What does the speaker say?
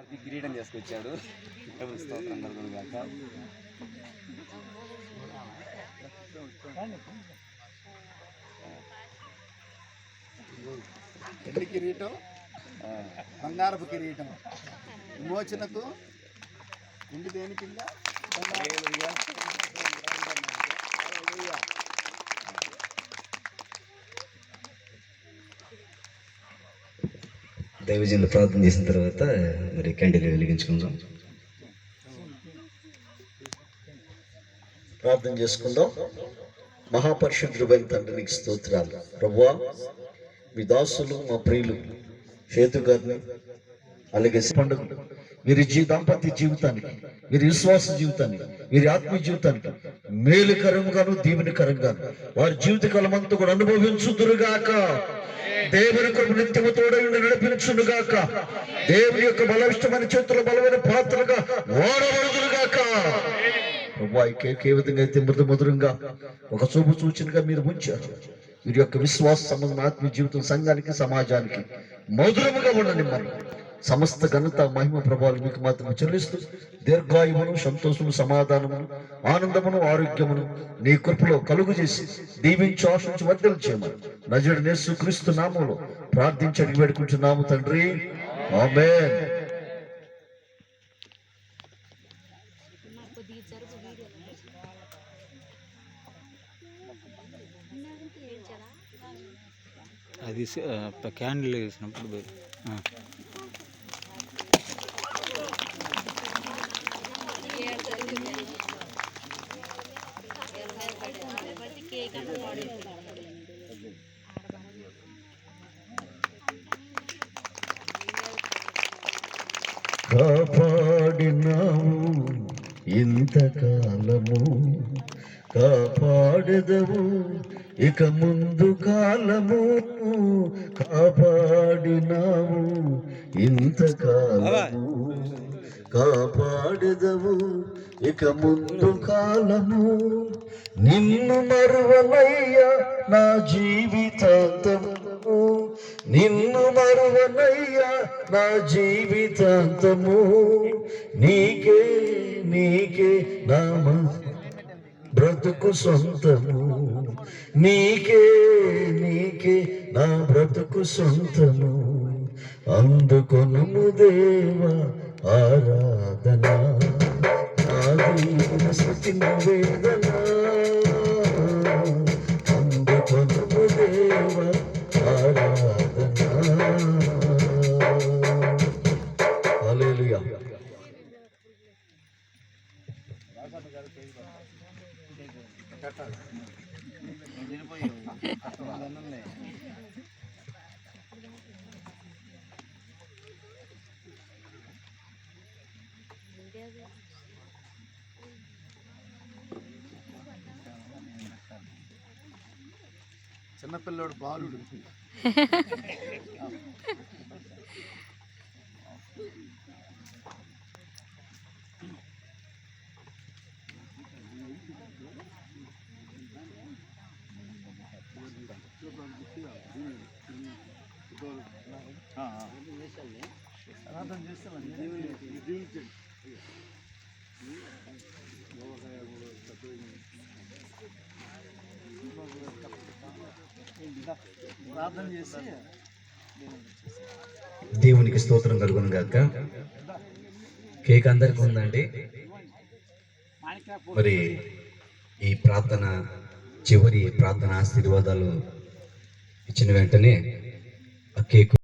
వారికి కిరీటం చేసుకొచ్చాడు. వెండి కిరీటం? బంగారపు కిరీటం. విమోచనకు వెండి దేనికి ఇంకా? దైవజనులు ప్రార్థన చేసిన తర్వాత మరి క్యాండిల్ వెలిగించుకుందాం. ప్రార్థన చేసుకుందాం. మహాపరిశుద్ధుడైన తండ్రి స్తోత్రాలు. ప్రభువా మీ దాసులు మా ప్రియులు సేతు గారిని అలాగే పండుగ వీరి జీ దాంపత్య జీవితానికి వీరి విశ్వాస జీవితానికి వీరి ఆత్మీయ జీవితానికి మేలుకరంగాను దీవెనికరంగాను. వారి జీవితకాలం అంతా కూడా అనుభవించుదురుగాక. దేవుని కొరకు నిత్యము తోడైండి నడిపించునుగాక. దేవుని యొక్క బలవిష్టమైన చేతుల బలమైన పాత్రగా వాడబడుదురుగాక. ప్రభా ఏ విధంగా అయితే మృదు మధురంగా ఒక చూపు సూచనగా మీరు ఉంచారు వీరి యొక్క విశ్వాస సంబంధం ఆత్మీయ జీవితం సంఘానికి సమాజానికి మధురముగా ఉండని మనం సమస్త ఘనత మహిమ ప్రభావాలు మీకు మాత్రమే చెల్లిస్తూ దీర్ఘాయువును సంతోషము సమాధానమును ఆనందమును ఆరోగ్యమును నీ కృపలో కలుగు చేసి దీవించి ఆశించి వద్దలు చేయమని నజడు నేసు క్రీస్తు నామంలో ప్రార్థించి అడిగి పెడుకుంటున్నాము తండ్రి ఆమె Thank you. అది క్యాండిల్ వేసినప్పుడు కాపాడినావు ఇంతకాలము. కాపాడదవు ఇక ముందు కాలము కాపాడినావు ఇంతకాలము కాపాడదవు ఇక ముందు కాలము నిన్ను మరువలయ్యా నా జీవితాంతము. నిన్ను మరువనయ్యా నా జీవితాంతము. నీకే నీకే నామ బ్రతుకు సొంతము. నీకే నీకే నా బ్రతుకు సొంతము. అందుకొనుము దేవ ఆరాధన. ఆదీన స్మృతి వేదన. అందుకొనుము దేవా ఆరాధన. హల్లెలూయా. చిన్నపిల్లోడు బాలుడు ప్రార్థన చేసి దేవునికి స్తోత్రం కలుగును గాక. కేక్ అందరికి ఉందండి. మరి ఈ ప్రార్థన చివరి ప్రార్థన ఆశీర్వాదాలు ఇచ్చిన వెంటనే ఆ కేక్